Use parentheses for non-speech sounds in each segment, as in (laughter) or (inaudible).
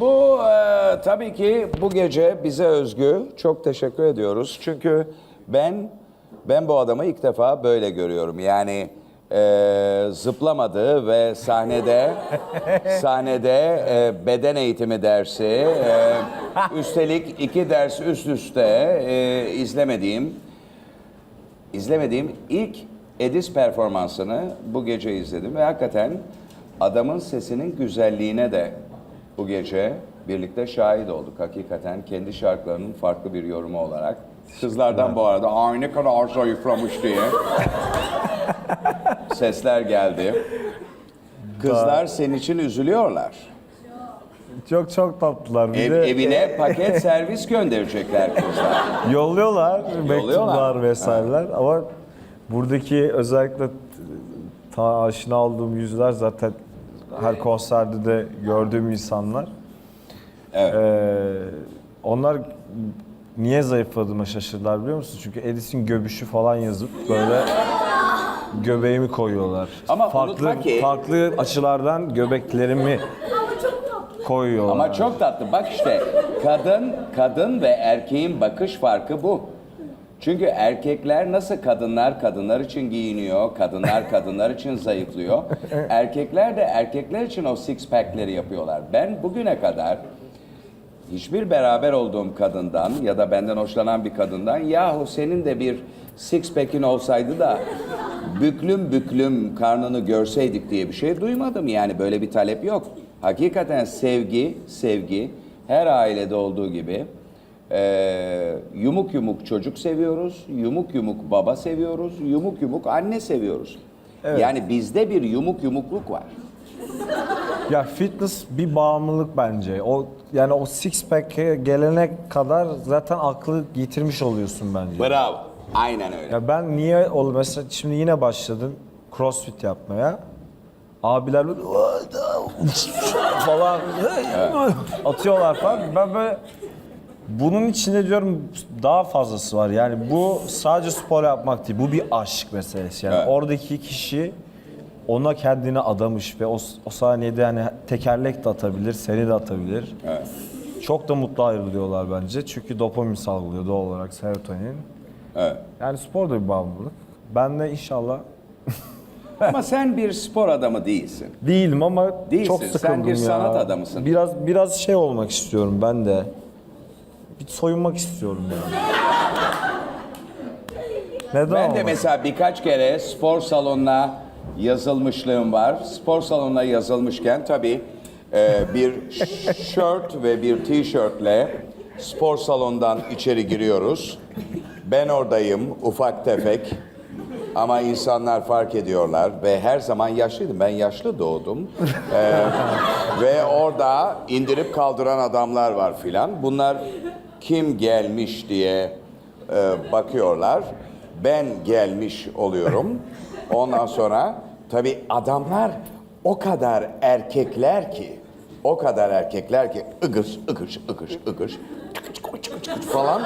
bu e, tabii ki bu gece bize özgü. Çok teşekkür ediyoruz. Çünkü ben ben bu adamı ilk defa böyle görüyorum. Yani e, zıplamadı ve sahnede (laughs) sahnede e, beden eğitimi dersi, e, üstelik iki ders üst üste e, izlemediğim izlemediğim ilk Edis performansını bu gece izledim ve hakikaten adamın sesinin güzelliğine de bu gece birlikte şahit olduk. Hakikaten kendi şarkılarının farklı bir yorumu olarak. Kızlardan bu arada ay ne kadar zayıflamış diye (laughs) sesler geldi. Kızlar senin için üzülüyorlar. Çok çok tatlılar. Bir Ev, de evine paket (laughs) servis gönderecekler kızlar. yolluyorlar, mektuplar vesaireler ama buradaki özellikle ta aşina olduğum yüzler zaten her konserde de gördüğüm insanlar. Evet. Ee, onlar niye zayıfladığıma şaşırdılar biliyor musun? Çünkü Edis'in göbüşü falan yazıp böyle göbeğimi koyuyorlar. Ama farklı unutma ki- farklı açılardan göbeklerimi koyuyorlar. Ama çok tatlı. Bak işte kadın kadın ve erkeğin bakış farkı bu. Çünkü erkekler nasıl kadınlar kadınlar için giyiniyor, kadınlar kadınlar için zayıflıyor. (laughs) Erkekler de erkekler için o six pack'leri yapıyorlar. Ben bugüne kadar hiçbir beraber olduğum kadından ya da benden hoşlanan bir kadından yahu senin de bir six pack'in olsaydı da büklüm büklüm karnını görseydik diye bir şey duymadım. Yani böyle bir talep yok. Hakikaten sevgi, sevgi her ailede olduğu gibi eee, yumuk yumuk çocuk seviyoruz, yumuk yumuk baba seviyoruz, yumuk yumuk anne seviyoruz. Yani bizde bir yumuk yumukluk var. Ya fitness bir bağımlılık bence. O yani o six pack'e gelene kadar zaten aklı yitirmiş oluyorsun bence. Bravo. Aynen öyle. Ya ben niye ol mesela şimdi yine başladım crossfit yapmaya. Abiler böyle (laughs) falan atıyorlar falan. Ben böyle bunun içinde diyorum daha fazlası var. Yani bu sadece spor yapmak değil. Bu bir aşk meselesi. Yani Evet. oradaki kişi ona kendini adamış ve o, o saniyede yani tekerlek de atabilir, seni de atabilir. Evet. Çok da mutlu ayrılıyorlar bence. Çünkü dopamin salgılıyor doğal olarak serotonin. Evet. Yani spor da bir bağımlılık. Ben de inşallah (laughs) Ama sen bir spor adamı değilsin. değilim ama Değilsin. çok Sen sıkıldım bir ya. sanat adamısın. Biraz biraz şey olmak istiyorum ben de. Bir soyunmak istiyorum yani. Neden Ben de olmasın? mesela birkaç kere spor salonuna yazılmışlığım var. Spor salonuna yazılmışken tabii e, bir shirt ve bir tişörtle spor salonundan içeri giriyoruz. Ben oradayım ufak tefek ama insanlar fark ediyorlar ve her zaman yaşlıydım. Ben yaşlı doğdum. E, ve orada indirip kaldıran adamlar var filan. Bunlar kim gelmiş diye e, bakıyorlar. Ben gelmiş oluyorum. Ondan sonra tabii adamlar o kadar erkekler ki o kadar erkekler ki ıgış ıgış ıgış ıgış falan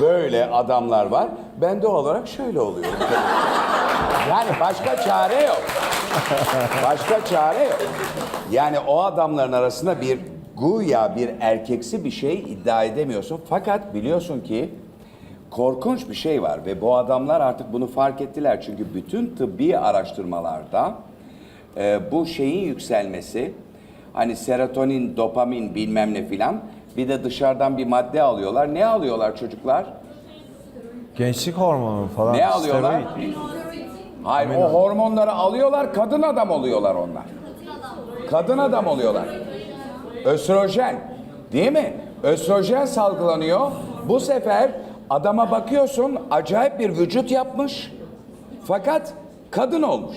böyle adamlar var. Ben de olarak şöyle oluyorum. Yani başka çare yok. Başka çare yok. Yani o adamların arasında bir güya bir erkeksi bir şey iddia edemiyorsun. Fakat biliyorsun ki korkunç bir şey var ve bu adamlar artık bunu fark ettiler. Çünkü bütün tıbbi araştırmalarda e, bu şeyin yükselmesi hani serotonin, dopamin bilmem ne filan bir de dışarıdan bir madde alıyorlar. Ne alıyorlar çocuklar? Gençlik hormonu falan. Ne alıyorlar? steroid. Hayır o hormonları alıyorlar kadın adam oluyorlar onlar. Kadın adam oluyorlar. Östrojen değil mi? Östrojen salgılanıyor. Bu sefer adama bakıyorsun acayip bir vücut yapmış. Fakat kadın olmuş.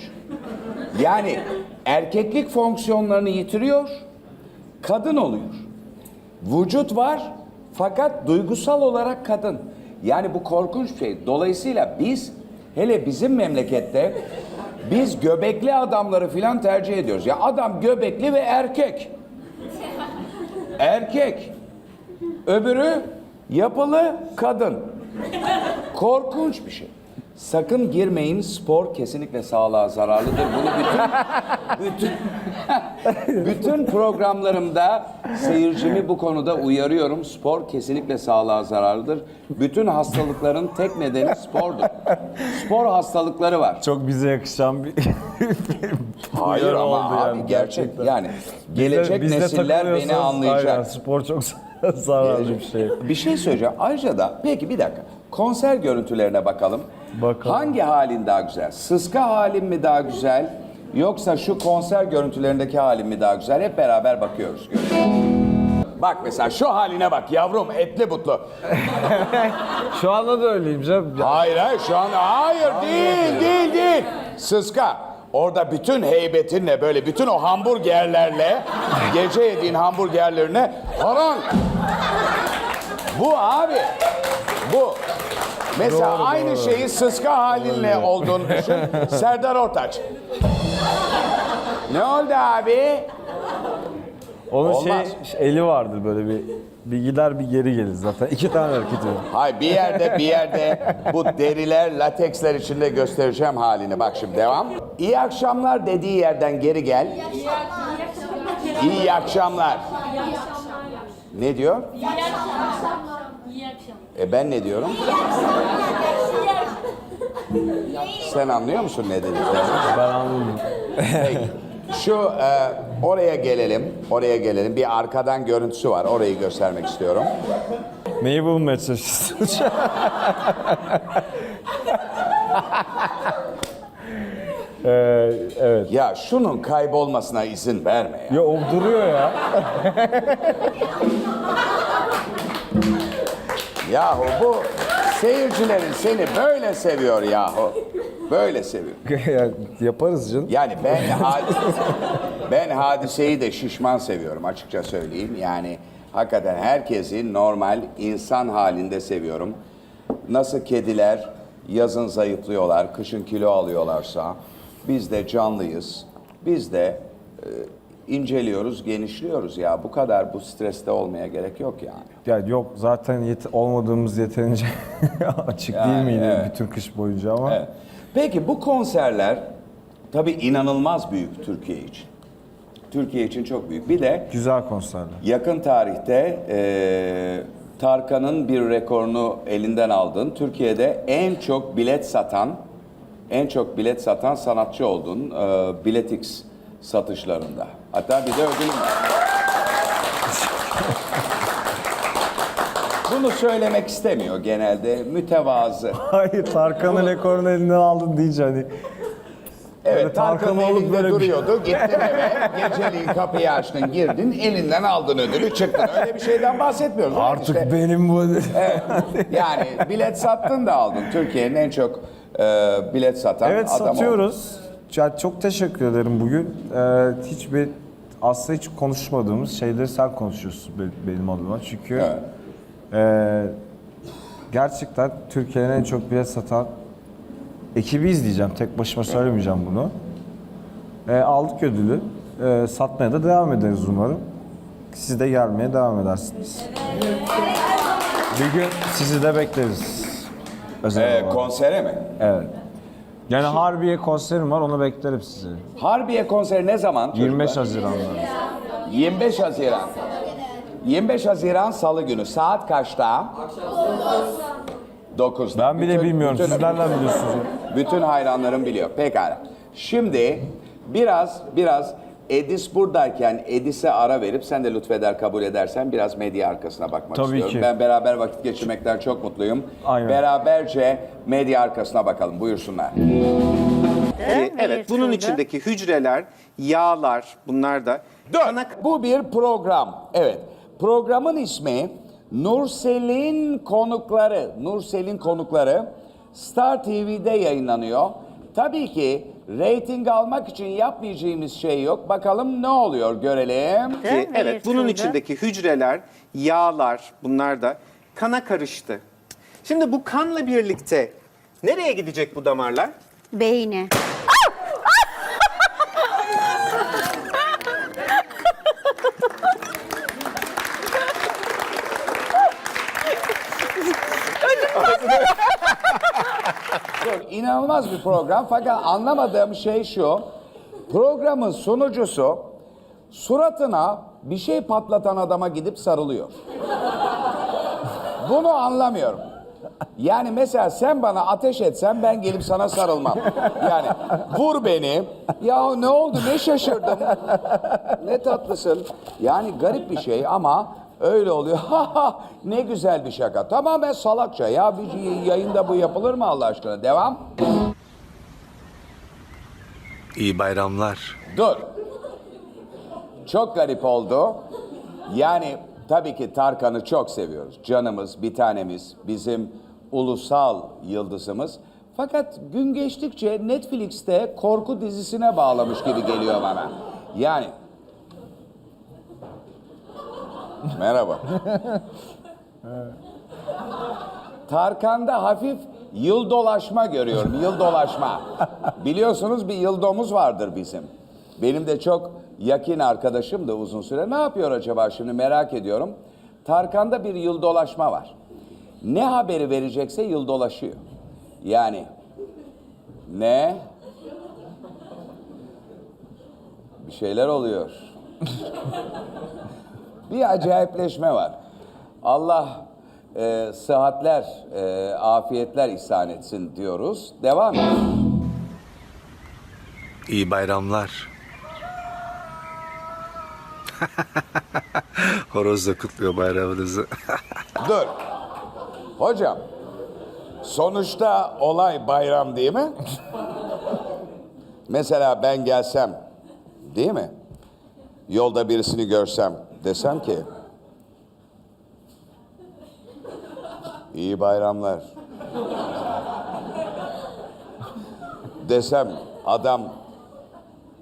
Yani erkeklik fonksiyonlarını yitiriyor. Kadın oluyor. Vücut var fakat duygusal olarak kadın. Yani bu korkunç şey. Dolayısıyla biz hele bizim memlekette biz göbekli adamları filan tercih ediyoruz. Ya adam göbekli ve erkek. Erkek. Öbürü yapılı kadın. Korkunç bir şey. Sakın girmeyin. Spor kesinlikle sağlığa zararlıdır. Bunu bütün bütün (laughs) bütün programlarımda seyircimi bu konuda uyarıyorum. Spor kesinlikle sağlığa zararlıdır. Bütün hastalıkların tek nedeni spordur. Spor hastalıkları var. Çok bize yakışan bir (laughs) Hayır ama oldu abi yani, gerçek gerçekten. yani Biz de- gelecek biz de nesiller beni takılıyorsanız- anlayacak. Aynen, spor çok (laughs) zararlı bir şey. Bir şey söyleyeceğim. Ayrıca da peki bir dakika. Konser görüntülerine bakalım. Bakalım. Hangi halin daha güzel? Sıska halin mi daha güzel? Yoksa şu konser görüntülerindeki halin mi daha güzel? Hep beraber bakıyoruz. görüyoruz. Bak mesela şu haline bak yavrum etli butlu. (laughs) Şu anda da öyleyim canım. Hayır hayır şu an hayır değil değil değil. Sıska. Orada bütün heybetinle böyle bütün o hamburgerlerle (laughs) gece yediğin hamburgerlerine haran. Bu abi. Bu. Mesela Doğru, aynı doğru. şeyi sıska halinle olduğunu düşün. Serdar Ortaç. ne oldu abi? Onun şey, Olmaz. eli vardır böyle bir bir gider bir geri gelir zaten. İki tane hareket ediyor. Hay bir yerde bir yerde bu deriler, lateksler içinde göstereceğim halini. Bak şimdi devam. İyi akşamlar dediği yerden geri gel. İyi akşamlar. Ne diyor? İyi akşamlar. İyi akşamlar. E ben ne diyorum? Sen anlıyor musun ne dediklerini? Ben anladım. Peki. Şu e, oraya gelelim. Oraya gelelim. Bir arkadan görüntüsü var. Orayı göstermek istiyorum. Neyi bulmaya çalışıyorsun? (laughs) ee, evet. Ya şunun kaybolmasına izin verme ya. Ya o duruyor ya. (laughs) Yahu bu seyircilerin seni böyle seviyor yahu. Böyle seviyor. (laughs) Ya, Yaparız canım. Yani ben (laughs) had- ben hadiseyi de şişman seviyorum açıkça söyleyeyim. Yani hakikaten herkesi normal insan halinde seviyorum. Nasıl kediler yazın zayıflıyorlar, kışın kilo alıyorlarsa biz de canlıyız. Biz de e, inceliyoruz, genişliyoruz ya. Bu kadar bu streste olmaya gerek yok yani. Ya yok zaten yet- olmadığımız yeterince (laughs) açık değil Yani, miydi evet. bütün kış boyunca ama Evet. Peki bu konserler tabii inanılmaz büyük Türkiye için. Türkiye için çok büyük. Bir de güzel konserler. yakın tarihte eee, Tarkan'ın bir rekorunu elinden aldın. Türkiye'de en çok bilet satan, en çok bilet satan sanatçı oldun eee, Biletix satışlarında. Hatta bir de ödülün var. Bunu söylemek istemiyor genelde. Mütevazı. (laughs) Hayır Tarkan'ın rekorunu elinden aldın deyince hani Evet, Böyle Tarkan'ın Tarkan olup elinde böyle bir- duruyordu. Gittin eve, geceliğin kapıyı açtın, girdin, elinden aldın ödülü, çıktın. Öyle bir şeyden bahsetmiyoruz. artık İşte, benim bu evet, yani bilet sattın da aldın. Türkiye'nin en çok e, bilet satan Evet adam satıyoruz. Ya çok teşekkür ederim bugün. Ee, hiçbir aslında hiç konuşmadığımız şeyleri sen konuşuyorsun be- benim adıma. Çünkü Evet. e, gerçekten Türkiye'nin en çok bilet satan ekibi izleyeceğim. Tek başıma söylemeyeceğim bunu. E, aldık ödülü. E, satmaya da devam ederiz umarım. Siz de gelmeye devam edersiniz. Bir gün sizi de bekleriz. Özel E, olarak. konsere mi? Evet. Yani Harbiye konserim var onu beklerim sizi. Harbiye konseri ne zaman? 25 çocuklar? Haziran'da. 25 Haziran. 25 Haziran Salı günü. Saat kaçta? 9'da. Ben bile bilmiyorum. Siz nereden biliyorsunuz? Bütün hayranlarım biliyor. Pekala. Şimdi biraz biraz Edis buradayken Edis'e ara verip sen de lütfeder kabul edersen biraz medya arkasına bakmak Tabii istiyorum. ki. Ben beraber vakit geçirmekten çok mutluyum. Aynen. Beraberce medya arkasına bakalım. Buyursunlar. Ee, evet, bunun içindeki hücreler, yağlar, bunlar da Dört. Bu bir program. Evet. Programın ismi Nursel'in konukları. Nursel'in konukları Star TV'de yayınlanıyor. Tabii ki reyting almak için yapmayacağımız şey yok. Bakalım ne oluyor görelim. Ee, evet, bunun içindeki hücreler, yağlar, bunlar da kana karıştı. Şimdi bu kanla birlikte nereye gidecek bu damarlar? Beyni. Dur, inanılmaz bir program fakat anlamadığım şey şu. Programın sunucusu suratına bir şey patlatan adama gidip sarılıyor. Bunu anlamıyorum. Yani mesela sen bana ateş etsen ben gelip sana sarılmam. Yani vur beni. Ya ne oldu ne şaşırdım. Ne tatlısın. Yani garip bir şey ama öyle oluyor. (laughs) Ha ha ne güzel bir şaka. Tamamen salakça ya. Bir yayında bu yapılır mı Allah aşkına? Devam. İyi bayramlar. Dur. Çok garip oldu. Yani tabii ki Tarkan'ı çok seviyoruz. Canımız, bir tanemiz, bizim ulusal yıldızımız. Fakat gün geçtikçe Netflix'te korku dizisine bağlamış gibi geliyor bana. Yani Merhaba. Tarkan'da hafif yıl dolaşma görüyorum. Yıl dolaşma. Biliyorsunuz bir yıldomuz vardır bizim. Benim de çok yakın arkadaşım da uzun süre. Ne yapıyor acaba şimdi merak ediyorum. Tarkan'da bir yıl dolaşma var. Ne haberi verecekse yıl dolaşıyor. Yani ne? Bir şeyler oluyor. Bir acayipleşme var. Allah e, sıhhatler, e, afiyetler ihsan etsin diyoruz. Devam et. İyi bayramlar. (laughs) Horoz da kutluyor bayramınızı. (laughs) Dur. Hocam, sonuçta olay bayram değil mi? Mesela ben gelsem, değil mi? Yolda birisini görsem, desem ki... İyi bayramlar. Desem adam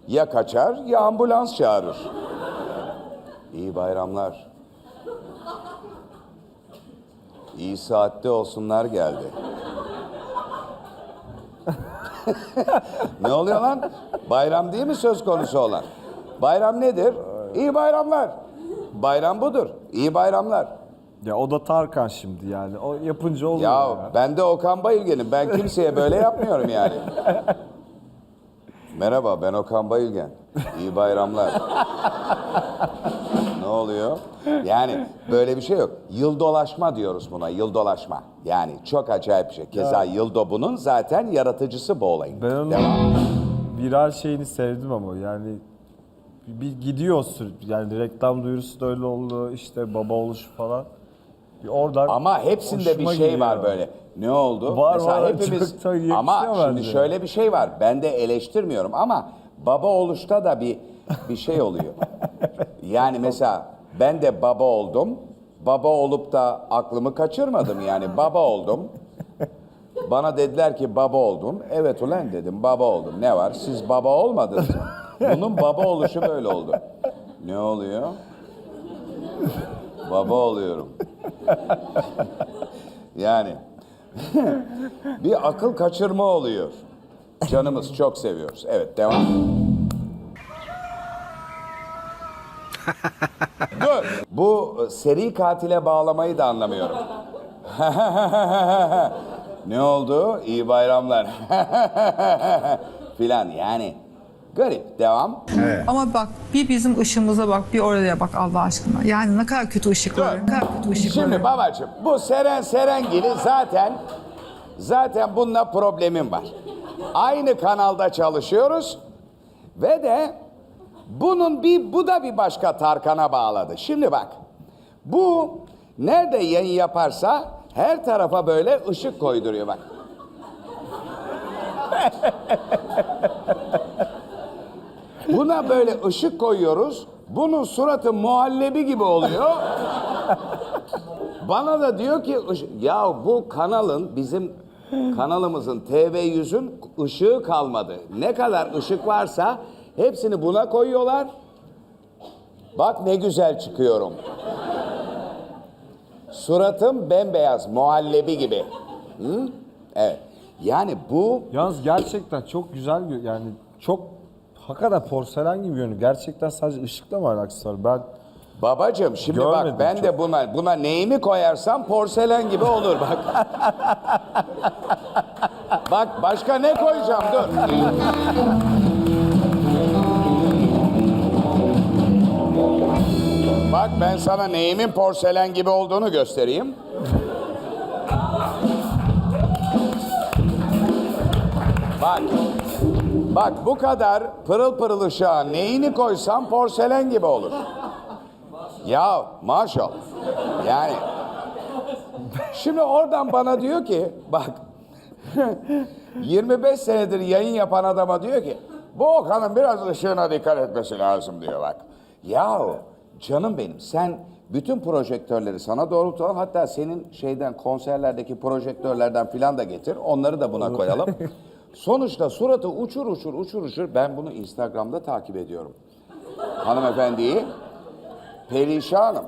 ya kaçar ya ambulans çağırır. İyi bayramlar. İyi saatte olsunlar geldi. (laughs) ne oluyor lan? Bayram değil mi söz konusu olan? Bayram nedir? İyi bayramlar. Bayram budur. İyi bayramlar. Ya o da Tarkan şimdi yani. O yapınca oluyor Ya ya. ben de Okan Bayülgen'im. Ben kimseye böyle yapmıyorum yani. Merhaba ben Okan Bayülgen. İyi bayramlar. ne oluyor? Yani böyle bir şey yok. Yıl dolaşma diyoruz buna. Yıl dolaşma. Yani çok acayip bir şey. Keza yıldo bunun zaten yaratıcısı bu olayın. Ben onun Devam. viral şeyini sevdim ama yani bir gidiyor. Yani reklam duyurusu da öyle oldu. işte baba oluşu falan. Bir oradan Ama hepsinde bir hoşuma şey gidiyor. var böyle. Ne oldu? Var, Mesela var. (laughs) hepimiz Çok da yakışıyor ama şimdi bence. şöyle bir şey var. Ben de eleştirmiyorum ama baba oluşta da bir bir şey oluyor. (laughs) yani mesela ben de baba oldum. Baba olup da aklımı kaçırmadım yani. Baba oldum. Bana dediler ki baba oldun. Evet ulan dedim baba oldum. Ne var? Siz baba olmadınız mı? Bunun baba oluşu böyle oldu. Ne oluyor? Baba oluyorum. Yani (laughs) bir akıl kaçırma oluyor. Canımız çok seviyoruz. Evet devam. Dur. Bu seri katile bağlamayı da anlamıyorum. (laughs) ne oldu? İyi bayramlar. (laughs) Filan yani. Garip. Devam. Ama bak bir bizim ışığımıza bak bir oraya bak Allah aşkına. Yani ne kadar kötü ışıklar. Ne kadar kötü ışıklar. Şimdi babacığım bu Seren Serengil'i zaten zaten bununla problemim var. Aynı kanalda çalışıyoruz ve de bunun bir bu da bir başka Tarkan'a bağladı. Şimdi bak. Bu nerede yayın yaparsa her tarafa böyle ışık koyduruyor bak. (laughs) Buna böyle ışık koyuyoruz. Bunun suratı muhallebi gibi oluyor. Bana da diyor ki "Iş- ya bu kanalın bizim kanalımızın TV100'ün ışığı kalmadı. Ne kadar ışık varsa hepsini buna koyuyorlar. Bak ne güzel çıkıyorum. Suratım bembeyaz, muhallebi gibi. Hı? Evet. Yani bu Yalnız gerçekten çok güzel yani çok hakikaten porselen gibi görünüyor. Gerçekten sadece ışıkla mı alakası var? Ben Babacım şimdi bak Görmedim ben de çok. buna buna neyimi koyarsam porselen gibi olur bak. (laughs) Bak başka ne koyacağım dur. Bak ben sana neyimin porselen gibi olduğunu göstereyim. Bak. Bak bu kadar pırıl pırıl ışığa neyini koysam porselen gibi olur. Ya maşallah. Yani Şimdi oradan bana diyor ki bak (laughs) 25 senedir yayın yapan adama diyor ki bu Okan'ın biraz ışığına dikkat etmesi lazım diyor bak. Yahu canım benim sen bütün projektörleri sana doğrultalım hatta senin şeyden konserlerdeki projektörlerden filan da getir onları da buna koyalım. (laughs) Sonuçta suratı uçur uçur uçur uçur ben bunu Instagram'da takip ediyorum. Hanımefendiyi perişanım.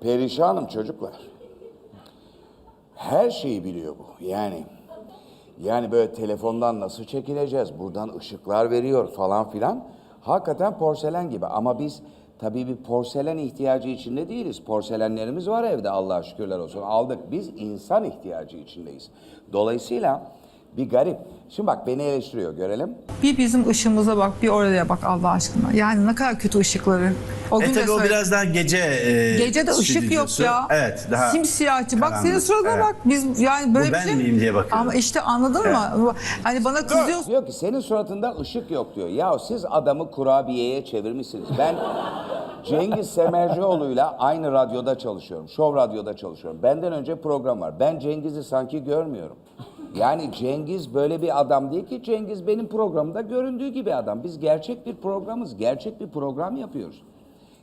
Perişanım çocuklar. Her şeyi biliyor bu. Yani yani böyle telefondan nasıl çekileceğiz? Buradan ışıklar veriyor falan filan. Hakikaten porselen gibi ama biz tabii bir porselen ihtiyacı içinde değiliz. Porselenlerimiz var evde Allah'a şükürler olsun. Aldık. Biz insan ihtiyacı içindeyiz. Dolayısıyla bir garip. Şimdi bak beni eleştiriyor görelim. Bir bizim ışığımıza bak, bir oraya bak Allah aşkına. Yani ne kadar kötü ışıkları. O E gün de tabii o söyledim. biraz daha gece e, Gece de ışık yok stüdyosu. ya. Evet daha Simsiyahçı. Bak senin suratına Evet. bak. Biz yani böyle Bu bir ben şey. miyim diye bakıyorum. Ama işte anladın mı? Hani bana kızıyorsun. Diyor ki senin suratında ışık yok diyor. Ya siz adamı kurabiyeye çevirmişsiniz. Ben (laughs) Cengiz Semercioğlu'yla aynı radyoda çalışıyorum. Show Radyo'da çalışıyorum. Benden önce program var. Ben Cengiz'i sanki görmüyorum. Yani Cengiz böyle bir adam değil ki. Cengiz benim programda göründüğü gibi adam. Biz gerçek bir programız. Gerçek bir program yapıyoruz.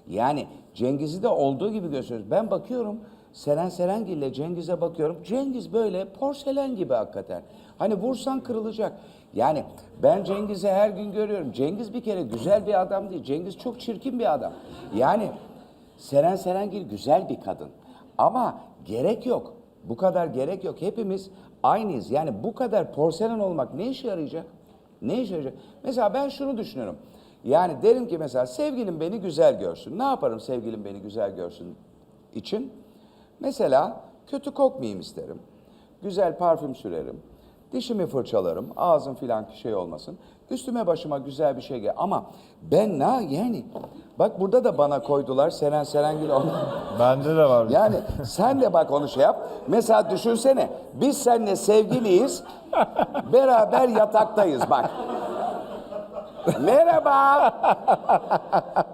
Yani Cengiz'i de olduğu gibi gösteriyoruz. Ben bakıyorum Seren Serengil ile Cengiz'e bakıyorum. Cengiz böyle porselen gibi hakikaten. Hani vursan kırılacak. Yani ben Cengiz'i her gün görüyorum. Cengiz bir kere güzel bir adam değil. Cengiz çok çirkin bir adam. Yani Seren Serengil güzel bir kadın. Ama gerek yok. Bu kadar gerek yok. Hepimiz aynıyız. Yani bu kadar porselen olmak ne işe yarayacak? Ne işe yarayacak? Mesela ben şunu düşünüyorum. Yani derim ki mesela sevgilim beni güzel görsün. Ne yaparım sevgilim beni güzel görsün için? Mesela kötü kokmayayım isterim. Güzel parfüm sürerim. Dişimi fırçalarım. Ağzım filan şey olmasın. Üstüme başıma güzel bir şey gel. Ama ben ne yani? Bak burada da bana koydular Seren Serengil. (laughs) Bende de var. Yani sen de bak onu şey yap. Mesela düşünsene biz seninle sevgiliyiz. Beraber yataktayız bak. Merhaba.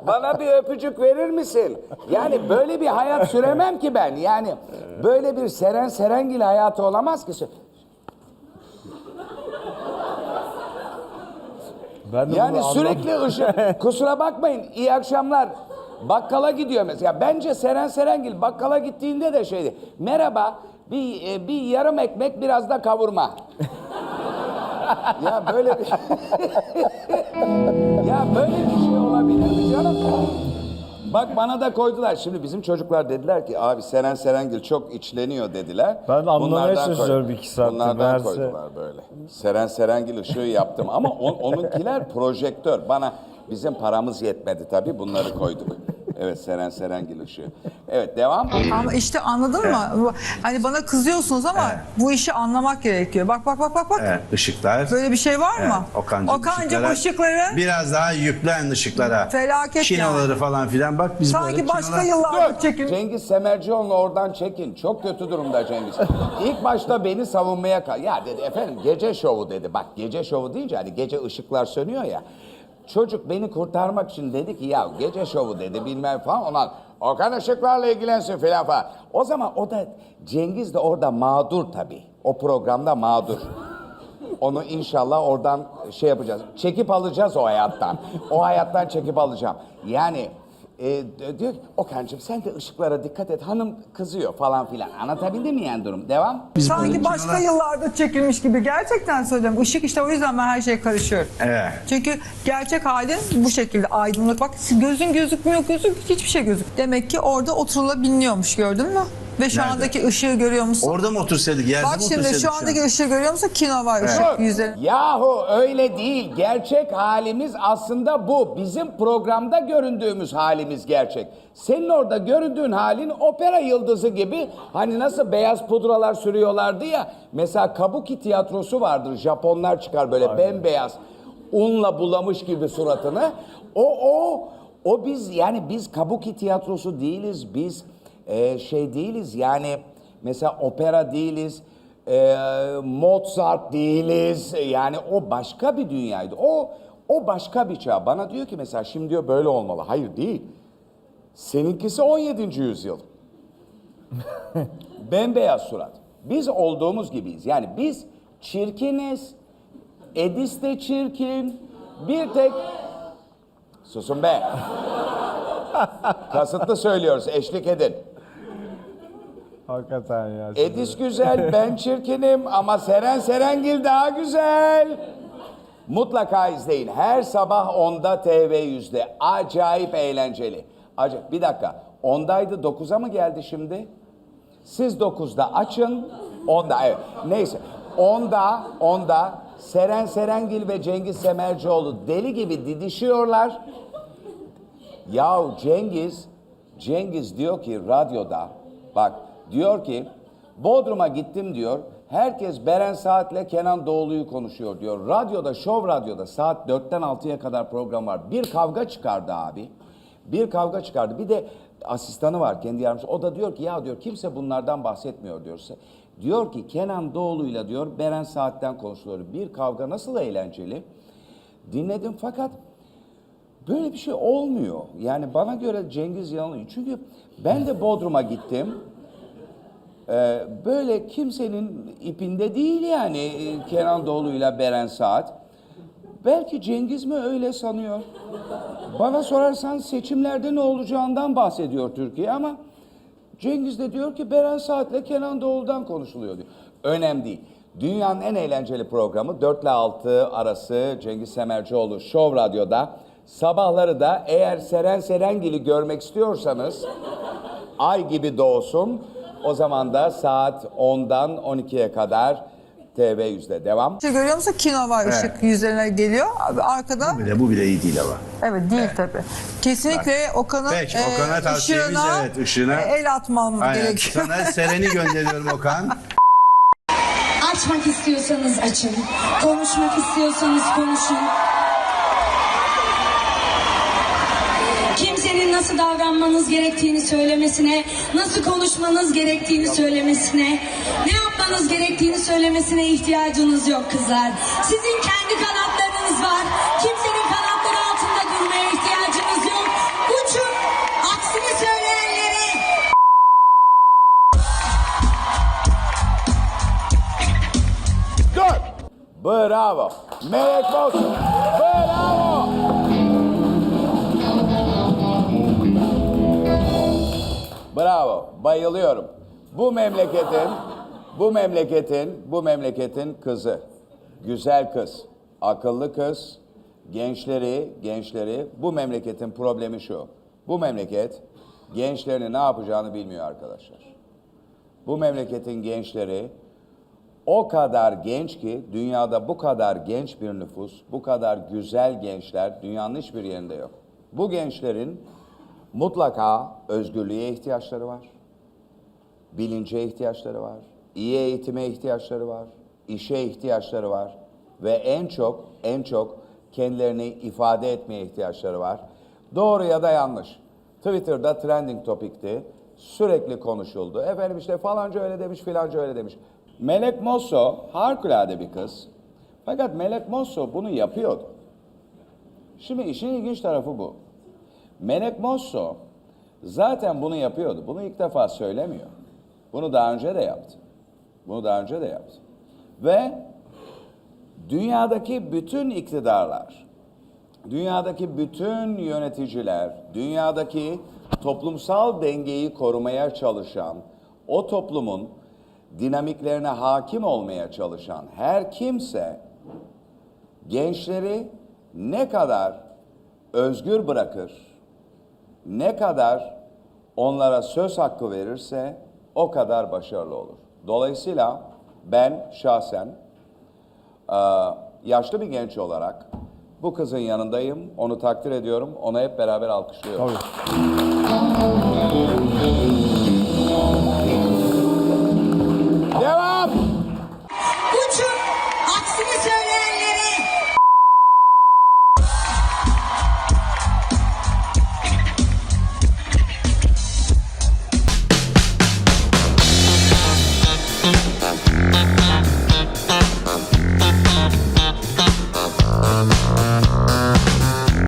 Bana bir öpücük verir misin? Yani böyle bir hayat süremem ki ben. Yani böyle bir Seren Serengil hayatı olamaz ki. Ben de Yani bunu sürekli ışık. (laughs) Kusura bakmayın. iyi akşamlar. Bakkala gidiyor mesela. Bence Seren Serengil bakkala gittiğinde de şeydi. Merhaba. Bir, e, bir yarım ekmek biraz da kavurma. (laughs) ya böyle bir (laughs) Ya böyle bir şey olabilir mi canım? Bak bana da koydular. Şimdi bizim çocuklar dediler ki abi Seren Serengil çok içleniyor dediler. Ben de anlamaya Bunlardan çalışıyorum koy- iki saattir. Bunlardan Meğerse- koydular böyle. Seren Serengil ışığı yaptım ama on, onunkiler projektör. Bana bizim paramız yetmedi tabii bunları koyduk. Evet Seren Serengil ışığı. Evet devam. Ama işte anladın mı? Hani bana kızıyorsunuz ama bu işi anlamak gerekiyor. Bak bak bak bak bak. Evet, ışıklar. Böyle bir şey var Evet, mı? Okan'cığım, Okan'cığım ışıkları Biraz daha yüklen ışıklara. Felaket Kinoları yani. falan filan. Bak biz sanki böyle başka kinolar- yıllarda çekim. Cengiz Semercioğlu'nu oradan çekin. Çok kötü durumda Cengiz. İlk başta beni savunmaya kal. Ya dedi efendim gece şovu dedi. Bak gece şovu deyince hani gece ışıklar sönüyor ya. Çocuk beni kurtarmak için dedi ki ya gece şovu dedi bilmem falan. Ondan Okan ışıklarla ilgilensin filan falan. O zaman o da Cengiz de orada mağdur tabii. O programda mağdur. Onu inşallah oradan şey yapacağız. Çekip alacağız o hayattan. O hayattan çekip alacağım. Yani e, diyor ki Okan'cığım sen de ışıklara dikkat et. Hanım kızıyor falan filan. Anlatabildim mi yani durum? Devam. Sanki başka yıllarda çekilmiş gibi. Gerçekten söylüyorum. Işık işte o yüzden ben her şeye karışıyorum. Evet. Çünkü gerçek halin bu şekilde aydınlık. Bak gözün gözükmüyor, gözük hiçbir şey gözük. Demek ki orada oturulabiliyormuş gördün mü? Ve şu Nerede? andaki ışığı görüyor musun? Orada mı otursaydık? Yerde Bak mi şimdi otursaydık şu andaki ışığı görüyor musun? Kino var ışık yüzleri. Yahu öyle değil. Gerçek halimiz aslında bu. Bizim programda göründüğümüz halimiz gerçek. Senin orada göründüğün halin opera yıldızı gibi hani nasıl beyaz pudralar sürüyorlardı ya. Mesela Kabuki tiyatrosu vardır. Japonlar çıkar böyle bembeyaz unla bulamış gibi suratını. O o o biz yani biz Kabuki tiyatrosu değiliz. Biz e, şey değiliz yani mesela opera değiliz. e, Mozart değiliz. Yani o başka bir dünyaydı. O o başka bir çağ. Bana diyor ki mesela şimdi diyor böyle olmalı. Hayır değil. Seninkisi 17. yüzyıl. (laughs) Bembeyaz surat. Biz olduğumuz gibiyiz. Yani biz çirkiniz. Edis de çirkin. Bir tek... Susun be. (laughs) Kasıtlı söylüyoruz. Eşlik edin. Hakikaten ya. Edis güzel, (laughs) ben çirkinim ama Seren Serengil daha güzel. Mutlaka izleyin. Her sabah 10'da TV100'de. Acayip eğlenceli. Acayip. Bir dakika. 10'daydı 9'a mı geldi şimdi? Siz 9'da açın. 10'da evet. Neyse. 10'da 10'da Seren Serengil ve Cengiz Semercioğlu deli gibi didişiyorlar. Yahu Cengiz, Cengiz diyor ki radyoda, bak diyor ki Bodrum'a gittim diyor. Herkes Beren Saat'le Kenan Doğulu'yu konuşuyor diyor. Radyoda, Şov Radyo'da saat 4'ten 6'ya kadar program var. Bir kavga çıkardı abi. Bir kavga çıkardı. Bir de asistanı var kendi yardımcısı. O da diyor ki ya diyor kimse bunlardan bahsetmiyor diyor. Diyor ki Kenan Doğulu'yla diyor Beren Saat'ten konuşuluyor. Bir kavga nasıl eğlenceli? Dinledim fakat Böyle bir şey olmuyor. Yani bana göre Cengiz yanılıyor. Çünkü ben de Bodrum'a gittim. Ee, böyle kimsenin ipinde değil yani e, Kenan Doğulu'yla Beren Saat. Belki Cengiz mi öyle sanıyor? Bana sorarsan seçimlerde ne olacağından bahsediyor Türkiye ama Cengiz de diyor ki Beren Saat'le Kenan Doğulu'dan konuşuluyor diyor. Önemli değil. Dünyanın en eğlenceli programı 4 ile 6 arası Cengiz Semercioğlu Show Radyo'da. Sabahları da eğer Seren Serengil'i görmek istiyorsanız ay gibi doğsun. O zaman da saat 10'dan 12'ye kadar TV100'de devam. Işığı görüyor musun? Kino var ışık yüzlerine geliyor. Abi Arkada Bu bile, bu bile iyi değil ama. Evet değil tabii. Kesinlikle Okan'ın Peki, e, Okan'a tavsiyemiz, ışığına, evet, ışığına. e, el atmamız Aynen. gerekiyor. Sana Seren'i (laughs) gönderiyorum Okan. Açmak istiyorsanız açın. Konuşmak istiyorsanız konuşun. Kimsenin nasıl davranmanız gerektiğini söylemesine, nasıl konuşmanız gerektiğini söylemesine, ne yapmanız gerektiğini söylemesine ihtiyacınız yok kızlar. Sizin kendi kanatlarınız var. Kimsenin kanatları altında durmaya ihtiyacınız yok. Uçun. Aksini söyleyenlere Dur! Bravo! Melek Bozkurt! Bravo! Bravo! Bayılıyorum. Bu memleketin, bu memleketin, bu memleketin kızı. Güzel kız, akıllı kız, gençleri, gençleri. Bu memleketin problemi şu. Bu memleket gençlerini ne yapacağını bilmiyor arkadaşlar. Bu memleketin gençleri o kadar genç ki dünyada bu kadar genç bir nüfus, bu kadar güzel gençler dünyanın hiçbir yerinde yok. Bu gençlerin mutlaka özgürlüğe ihtiyaçları var. Bilince ihtiyaçları var. iyi eğitime ihtiyaçları var. işe ihtiyaçları var ve en çok en çok kendilerini ifade etmeye ihtiyaçları var. Doğru ya da yanlış. Twitter'da trending topikti. Sürekli konuşuldu. Efendim işte falanca öyle demiş, filanca öyle demiş. Melek Mosso harikulade bir kız. Fakat Melek Mosso bunu yapıyordu. Şimdi işin ilginç tarafı bu. Melek Mosso zaten bunu yapıyordu. Bunu ilk defa söylemiyor. Bunu daha önce de yaptı. Bunu daha önce de yaptı. Ve dünyadaki bütün iktidarlar, dünyadaki bütün yöneticiler, dünyadaki toplumsal dengeyi korumaya çalışan, o toplumun dinamiklerine hakim olmaya çalışan her kimse gençleri ne kadar özgür bırakır, ne kadar onlara söz hakkı verirse o kadar başarılı olur. Dolayısıyla ben şahsen e, yaşlı bir genç olarak bu kızın yanındayım, onu takdir ediyorum, onu hep beraber alkışlıyorum. Tabii.